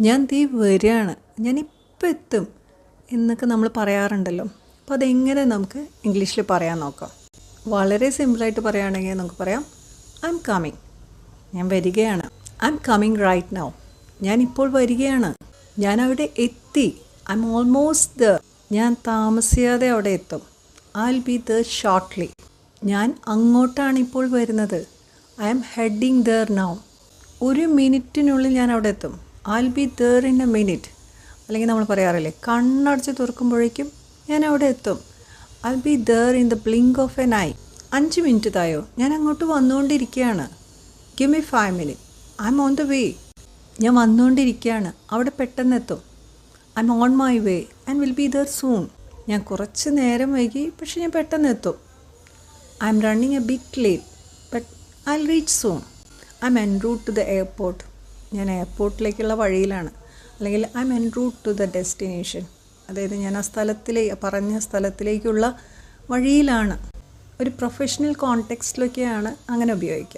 ഞാൻ തീ വരികയാണ്. ഇപ്പം എത്തും എന്നൊക്കെ നമ്മൾ പറയാറുണ്ടല്ലോ. അപ്പോൾ അതെങ്ങനെ നമുക്ക് ഇംഗ്ലീഷിൽ പറയാൻ നോക്കാം? വളരെ സിമ്പിളായിട്ട് പറയുകയാണെങ്കിൽ നമുക്ക് പറയാം ഐ എം കമ്മിങ് ഞാൻ വരികയാണ്. I'm coming right now ഞാൻ ഇപ്പോൾ വരികയാണ്. ഞാൻ അവിടെ എത്തി. ഐ എം ഓൾമോസ്റ്റ് ദ ഞാൻ താമസിയാതെ അവിടെ എത്തും. I will be there shortly ഞാൻ അങ്ങോട്ടാണ് ഇപ്പോൾ വരുന്നത്. I'm heading there now ഒരു മിനിറ്റിനുള്ളിൽ ഞാൻ അവിടെ എത്തും. I be there in a minute അല്ലെങ്കിൽ നമ്മൾ പറയാറില്ലേ കണ്ണടച്ച് തുറക്കുമ്പോഴേക്കും ഞാൻ അവിടെ എത്തും. I be there in the blink of an eye അഞ്ച് മിനിറ്റ് തായോ? ഞാൻ അങ്ങോട്ട് വന്നുകൊണ്ടിരിക്കുകയാണ്. Give me five minute I'm on the way ഞാൻ വന്നുകൊണ്ടിരിക്കുകയാണ്. അവിടെ പെട്ടെന്ന് എത്തും. I'm on my way and will be there soon ഞാൻ കുറച്ച് നേരം വൈകി പക്ഷെ ഞാൻ പെട്ടെന്ന് എത്തും. I'm running a bit late but I reach soon I'm en route to the airport ഞാൻ എയർപോർട്ടിലേക്കുള്ള വഴിയിലാണ്. അല്ലെങ്കിൽ I'm en route to the destination അതായത് ഞാൻ ആ സ്ഥലത്തിലേ പറഞ്ഞ സ്ഥലത്തിലേക്കുള്ള വഴിയിലാണ്. ഒരു പ്രൊഫഷണൽ കോണ്ടെക്സ്റ്റിലൊക്കെയാണ് അങ്ങനെ ഉപയോഗിക്കുക.